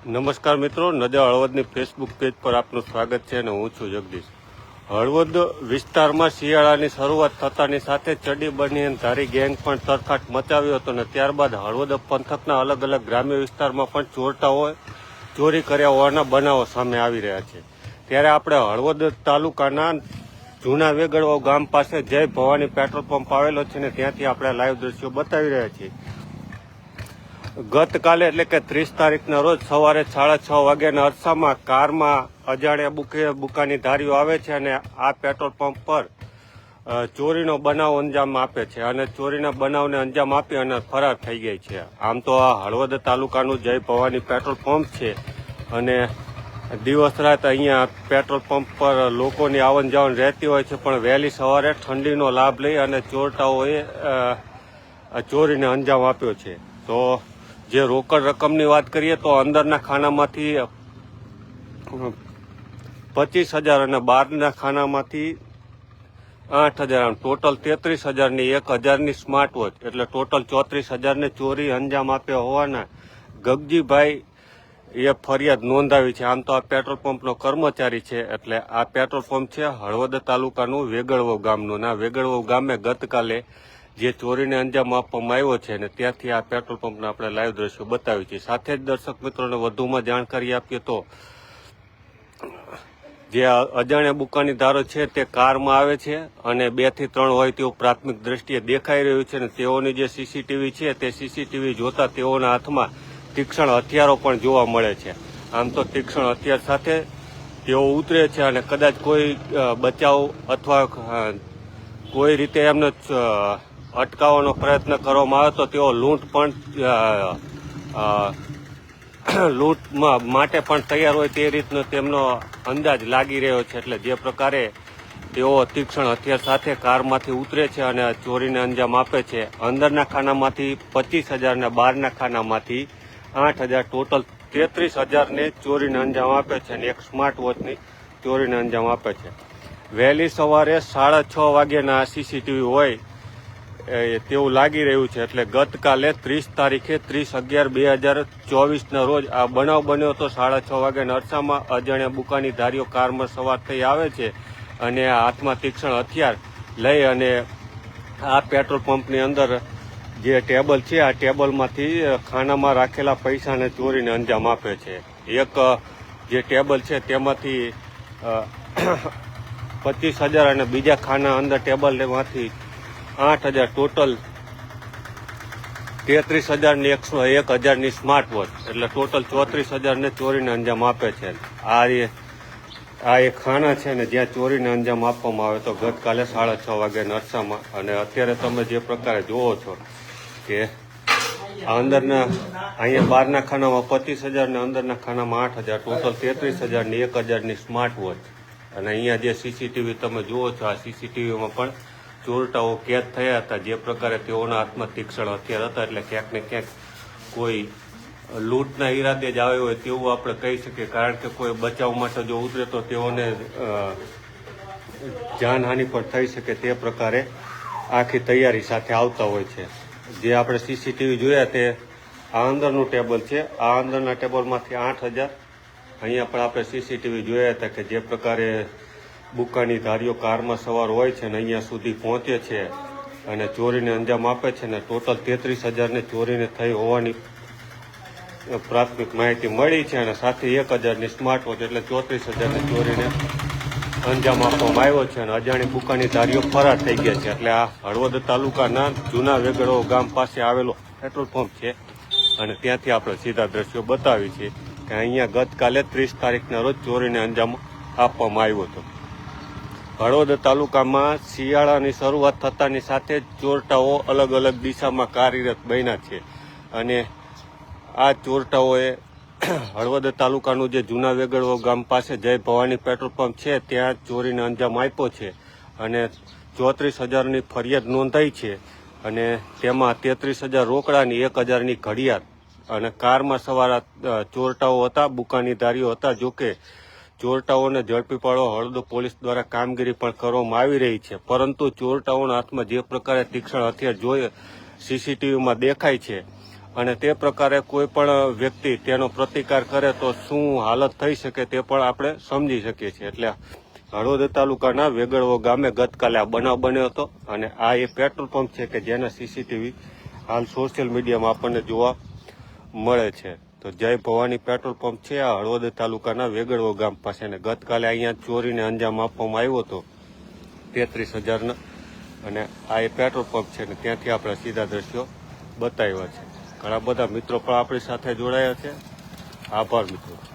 નમસ્કાર મિત્રો, નજા હળવદની Facebook page પર આપનું સ્વાગત છે અને હું છું જગદીશ. હળવદ વિસ્તારમાં શિયાળાની શરૂઆત થતાની સાથે ચડી બની અને ધારી ગેંગ પણ તરખાટ મચાવ્યો હતો અને ત્યારબાદ હળવદ પંથકના અલગ અલગ ગ્રામ્ય વિસ્તારમાં પણ ચોરટાઓ ચોરી કર્યા હોવાના બનાવો સામે આવી રહ્યા છે. ત્યારે આપણે હળવદ તાલુકાના જૂના વેગડવા ગામ પાસે જય ભવાની પેટ્રોલ પંપ આવેલો છે ને ત્યાંથી આપણે લાઈવ દ્રશ્યો બતાવી રહ્યા છીએ. ગતકાલે એટલે કે ત્રીસ તારીખના રોજ સવારે સાડા છ વાગ્યાના અરસામાં કારમાં અજાણ્યા બુકે બુકાની ધારીઓ આવે છે અને આ પેટ્રોલ પંપ પર ચોરીનો બનાવ અંજામ આપે છે અને ચોરીના બનાવને અંજામ આપી અને ફરાર થઈ ગઈ છે. આમ તો આ હળવદ તાલુકાનું જય ભવાની પેટ્રોલ પંપ છે અને દિવસ રાત અહીંયા પેટ્રોલ પંપ પર લોકોની આવન જાવન રહેતી હોય છે, પણ વહેલી સવારે ઠંડીનો લાભ લઈ અને ચોરટાઓએ ચોરીને અંજામ આપ્યો છે. તો જે રોકડ રકમની વાત કરીએ તો અંદરના ખાનામાંથી પચીસ હજાર અને બહારના ખાનામાંથી આઠ હજાર. ટોટલ તેત્રીસ હજારની એક હજારની સ્માર્ટ વોચ. એટલે ટોટલ ચોત્રીસ હજારને ચોરી અંજામ આપ્યા હોવાના ગગજીભાઈ એ ફરિયાદ નોંધાવી છે. આમ તો આ પેટ્રોલ પંપનો કર્મચારી છે. એટલે આ પેટ્રોલ પંપ છે હળવદ તાલુકાનું વેગળવો ગામનું. ના વેગળવો ગામે ગતકાલે જે ચોરીને અંજામ આપવામાં આવ્યો છે અને ત્યાંથી આ પેટ્રોલ પંપના આપણે લાઈવ દ્રશ્યો બતાવ્યું છે. સાથે જ દર્શક મિત્રોને વધુમાં જાણકારી આપીએ તો, જે અજાણ્યા બુકાની ધારો છે તે કારમાં આવે છે અને બેથી ત્રણ હોય તેવું પ્રાથમિક દ્રષ્ટિએ દેખાઈ રહ્યું છે અને તેઓની જે સીસીટીવી છે તે સીસીટીવી જોતા તેઓના હાથમાં તીક્ષ્ણ હથિયારો પણ જોવા મળે છે. આમ તો તીક્ષ્ણ હથિયાર સાથે તેઓ ઉતરે છે અને કદાચ કોઈ બચાવ અથવા કોઈ રીતે એમને અટકાવવાનો પ્રયત્ન કરવામાં આવે તો તેઓ લૂંટ પણ લૂંટમાં માટે પણ તૈયાર હોય તે રીતનો તેમનો અંદાજ લાગી રહ્યો છે. એટલે જે પ્રકારે તેઓ તીક્ષ્ણ હથિયાર સાથે કારમાંથી ઉતરે છે અને ચોરીને અંજામ આપે છે. અંદરના ખાનામાંથી પચીસ હજાર અને બહારના ખાનામાંથી આઠ હજાર ટોટલ તેત્રીસ હજારને ચોરીને અંજામ આપે છે અને એક સ્માર્ટ વોચની ચોરીને અંજામ આપે છે. વહેલી સવારે સાડા છ વાગ્યાના સીસીટીવી હોય તેવું લાગી રહ્યું છે એટલે ગતકાલે ત્રીસ તારીખે ત્રીસ અગિયાર બે હજાર ચોવીસના રોજ આ બનાવ બન્યો હતો. સાડા છ વાગે નરસામાં અજાણ્યા બુકાની ધારીઓ કારમાં સવાર થઈ આવે છે અને હાથમાં તીક્ષ્ણ હથિયાર લઈ અને આ પેટ્રોલ પંપની અંદર જે ટેબલ છે, આ ટેબલમાંથી ખાનામાં રાખેલા પૈસાને ચોરીને અંજામ આપે છે. એક જે ટેબલ છે તેમાંથી પચીસ હજાર અને બીજા ખાના અંદર ટેબલમાંથી આઠ હજાર ટોટલ તેત્રીસ હજાર ને એકસો એક હજારની સ્માર્ટ વોચ એટલે ટોટલ ચોત્રીસ હજારને ચોરીને અંજામ આપે છે. આ એ, આ એક ખાના છે ને જ્યાં ચોરીને અંજામ આપવામાં આવે તો ગતકાલે સાડા છ વાગે નરસામાં. અને અત્યારે તમે જે પ્રકારે જુઓ છો કે અંદરના, અહીંયા બહારના ખાનામાં પચીસ હજાર ને અંદરના ખાનામાં આઠ હજાર ટોટલ તેત્રીસ હજાર ને એક હજારની સ્માર્ટ વોચ અને અહીંયા જે સીસીટીવી તમે જુઓ છો, આ સીસીટીવીમાં પણ ચોરટાઓ કેદ થયા હતા. જે પ્રકારે તેઓના હાથમાં તીક્ષણ હથિયાર હતા, એટલે ક્યાંક ને ક્યાંક કોઈ લૂંટના ઈરાદે જ આવ્યો હોય તેવું આપણે કહી શકીએ. કારણ કે કોઈ બચાવ માટે જો ઉતરે તો તેઓને જાનહાનિ પણ થઈ શકે તે પ્રકારે આખી તૈયારી સાથે આવતા હોય છે. જે આપણે સીસીટીવી જોયા તે આ અંદરનું ટેબલ છે. આ અંદરના ટેબલમાંથી આઠ હજાર અહીંયા પણ આપણે સીસીટીવી જોયા હતા કે જે પ્રકારે બુકાની ધારીઓ કારમાં સવાર હોય છે ને અહીંયા સુધી પહોંચે છે અને ચોરીને અંજામ આપે છે ને ટોટલ તેત્રીસ હજારની ચોરીને થઈ હોવાની પ્રાથમિક માહિતી મળી છે અને સાથે એક હજારની સ્માર્ટ વોચ એટલે ચોત્રીસ હજારની ચોરીને અંજામ આપવામાં આવ્યો છે અને અજાણી બુકાની ધારીઓ ફરાર થઈ ગયા છે. એટલે આ હળવદ તાલુકાના જૂના વેગડો ગામ પાસે આવેલો પેટ્રોલ પંપ છે અને ત્યાંથી આપણે સીધા દ્રશ્યો બતાવી છે કે અહીંયા ગતકાલે ત્રીસ તારીખના રોજ ચોરીને અંજામ આપવામાં આવ્યો હતો. હળવદ તાલુકામાં શિયાળાની શરૂઆત થતાની સાથે જ ચોરટાઓ અલગ અલગ દિશામાં કાર્યરત બન્યા છે. અને આ ચોરટાઓએ હળવદ તાલુકાનું જે જૂના વેગડવો ગામ પાસે જય ભવાની પેટ્રોલ પંપ છે, ત્યાં ચોરીને અંજામ આપ્યો છે અને ચોત્રીસ હજારની ફરિયાદ નોંધાઈ છે અને તેમાં તેત્રીસ હજાર રોકડાની એક હજારની ઘડિયાળ અને કારમાં સવાર ચોરટાઓ હતા, બુકાની ધારીઓ હતા, જોકે ચોરટાઓને ઝડપી પાડવા હળદ પોલીસ દ્વારા કામગીરી પણ કરવામાં આવી રહી છે. પરંતુ ચોરટાઓના હાથમાં જે પ્રકારે તીક્ષ્ણ હથિયાર જોઈ સીસીટીવીમાં દેખાય છે અને તે પ્રકારે કોઈ પણ વ્યક્તિ તેનો પ્રતિકાર કરે તો શું હાલત થઈ શકે તે પણ આપણે સમજી શકીએ છીએ. એટલે હળવદ તાલુકાના વેગળવો ગામે ગતકાલે આ બનાવ બન્યો હતો અને આ એ પેટ્રોલ પંપ છે કે જેના સીસીટીવી હાલ સોશિયલ મીડિયામાં આપણને જોવા મળે છે. તો જય ભવાની પેટ્રોલ પંપ છે. આ હળવદ તાલુકાના વેગળવો ગામ પાસે અને ગતકાલે અહીંયા ચોરીને અંજામ આપવામાં આવ્યો હતો. તેત્રીસ હજારના અને આ એ પેટ્રોલ પંપ છે ને ત્યાંથી આપણે સીધા દ્રશ્યો બતાવ્યા છે. ઘણા બધા મિત્રો પણ આપણી સાથે જોડાયા છે. આભાર મિત્રો.